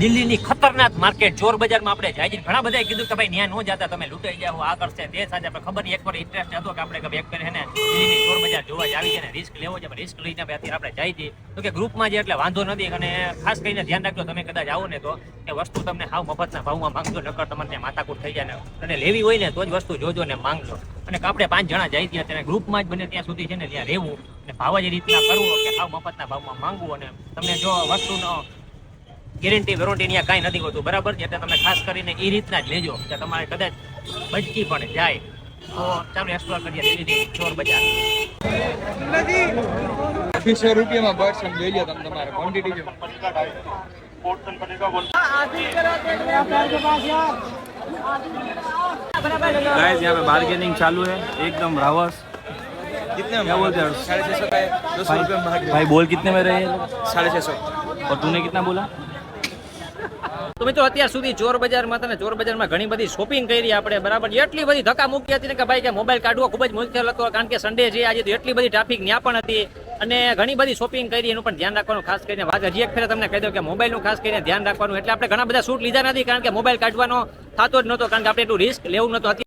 દિલ્હીની ખતરનાક માર્કેટ ચોર બજારમાં આપણે જાય છે ઘણા બધા કીધું કે ભાઈ ત્યાં ન જતા, તમે લૂંટાઈ જાઓ આ કરશે તે સાથે આપણે ખબર એક વાર ઇન્ટરેસ્ટ હતો કે આપણે કે એક દિલ્હીની ચોર બજાર જોવા જ છે ને રિસ્ક લેવો છે રિસ્ક લઈને અત્યારે આપણે જાય છીએ તો કે ગ્રુપમાં જે એટલે વાંધો નથી, અને ખાસ કરીને ધ્યાન રાખજો, તમે કદાચ આવો ને તો એ વસ્તુ તમને હાવ મફતના ભાવમાં માંગજો, નકર ત્યાં માથાકૂટ થઈ જાય અને લેવી હોય ને તો જ વસ્તુ જોજો ને માંગજો. અને આપણે પાંચ જણા જાય ત્યાં ત્યારે ગ્રુપમાં જ બને ત્યાં સુધી છે ને ત્યાં રહેવું. અને ભાવ જ રીતના કરવું કે હાવ મફતના ભાવમાં માંગવું અને તમને જો વસ્તુનો ગેરંટી વોરંટી ત્યાં કાંઈ નથી હોતું બરાબર છે એટલે તમે ખાસ કરીને એ રીતના જ લેજો કે તમારે કદાચ બચકી પણ જાય તો ચાલો એક્સપ્લોર કરીએ દિલ્હીની ચોર બજાર અઢીસો રૂપિયામાં બર્ડ્સ એમ લઈ લો તમે તમારે ક્વોન્ટિટી જો गाइस यहाँ पे बार्गेनिंग चालू है एकदम रावस कितने क्या बोलते हैं साढ़े छः सौ का है दो सौ रुपये में भाग भाई बोल कितने में रहे ये लोग? साढ़े छः सौ और तूने कितना बोला તો મિત્રો, અત્યાર સુધી ચોર બજારમાં તને ચોર બજારમાં ઘણી બધી શોપિંગ કરી આપણે, બરાબર? એટલી બધી ધક્કા મૂકી હતી ને કે ભાઈ કે મોબાઈલ કાઢવો ખૂબ જ મુશ્કેલ હતો, કારણ કે સન્ડે છે આજે તો એટલી બધી ટ્રાફિક ત્યાં પણ હતી અને ઘણી બધી શોપિંગ કરી, એનું પણ ધ્યાન રાખવાનું ખાસ કરીને વાત હજી એક ફેર તમને કહી દઉં કે મોબાઈલનું ખાસ કરીને ધ્યાન રાખવાનું, એટલે આપણે ઘણા બધા શૂટ લીધા નથી, કારણ કે મોબાઈલ કાઢવાનો થતો જ નહોતો, કારણ કે આપણે એટલું રિસ્ક લેવું નહોતું.